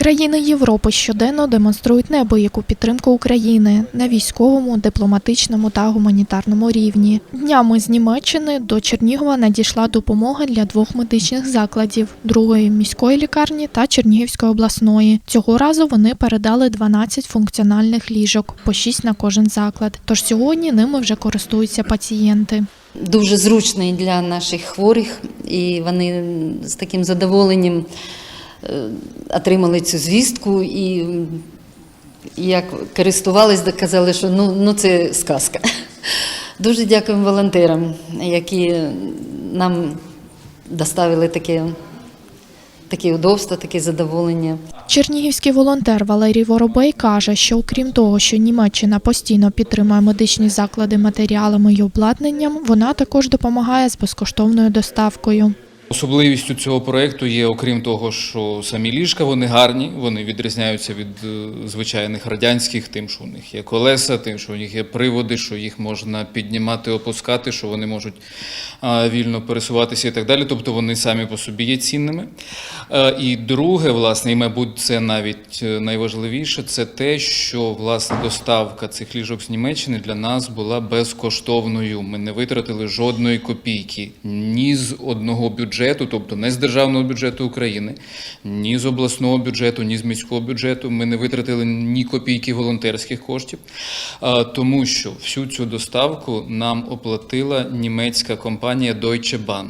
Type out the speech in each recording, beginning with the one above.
Країни Європи щоденно демонструють неабияку підтримку України на військовому, дипломатичному та гуманітарному рівні. Днями з Німеччини до Чернігова надійшла допомога для двох медичних закладів другої міської лікарні та Чернігівської обласної. Цього разу вони передали 12 функціональних ліжок, по 6 на кожен заклад. Тож сьогодні ними вже користуються пацієнти. дуже зручний для наших хворих, і вони з таким задоволенням отримали цю звістку і як користувались, доказали, що ну, ну це сказка. Дуже дякуємо волонтерам, які нам доставили таке, таке удобство, таке задоволення. Чернігівський волонтер Валерій Воробей каже, що окрім того, що Німеччина постійно підтримує медичні заклади матеріалами і обладнанням, вона також допомагає з безкоштовною доставкою. Особливістю цього проекту є, окрім того, що самі ліжка вони гарні, вони відрізняються від е, звичайних радянських, тим, що у них є колеса, тим, що у них є приводи, що їх можна піднімати, опускати, що вони можуть вільно пересуватися і так далі. Тобто вони самі по собі є цінними. Е, І друге, власне, і мабуть, це навіть е, найважливіше, це те, що власне доставка цих ліжок з Німеччини для нас була безкоштовною. Ми не витратили жодної копійки ні з одного бюджету, тобто не з державного бюджету України, ні з обласного бюджету, ні з міського бюджету. Ми не витратили ні копійки волонтерських коштів, тому що всю цю доставку нам оплатила німецька компанія Deutsche Bahn.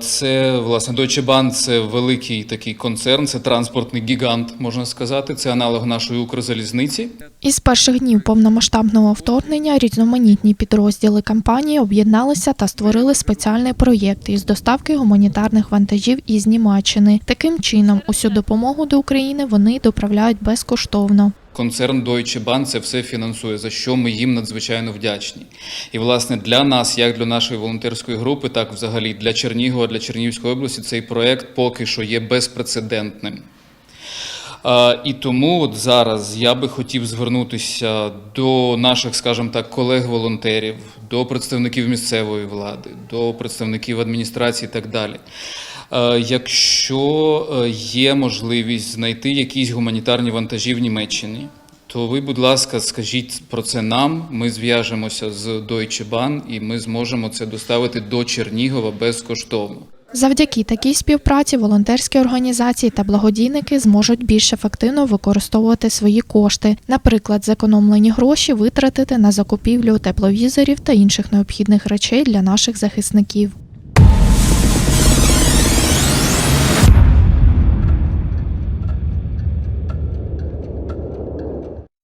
Це власне Deutsche Bahn – це великий такий концерн, це транспортний гігант, можна сказати. Це аналог нашої Укрзалізниці. Із перших днів повномасштабного вторгнення різноманітні підрозділи компанії об'єдналися та створили спеціальний проєкт із доставки гуманітарних вантажів із Німеччини. Таким чином, усю допомогу до України вони доправляють безкоштовно. Концерн Deutsche Bahn це все фінансує, за що ми їм надзвичайно вдячні. І власне для нас, як для нашої волонтерської групи, так взагалі для Чернігова, для Чернігівської області, цей проект поки що є безпрецедентним. І тому от зараз я би хотів звернутися до наших, скажімо так, колег-волонтерів, до представників місцевої влади, до представників адміністрації і так далі. Е, Якщо е, є можливість знайти якісь гуманітарні вантажі в Німеччині, то ви, будь ласка, скажіть про це нам. Ми зв'яжемося з Deutsche Bahn і ми зможемо це доставити до Чернігова безкоштовно. Завдяки такій співпраці волонтерські організації та благодійники зможуть більш ефективно використовувати свої кошти, наприклад, зекономлені гроші витратити на закупівлю тепловізорів та інших необхідних речей для наших захисників.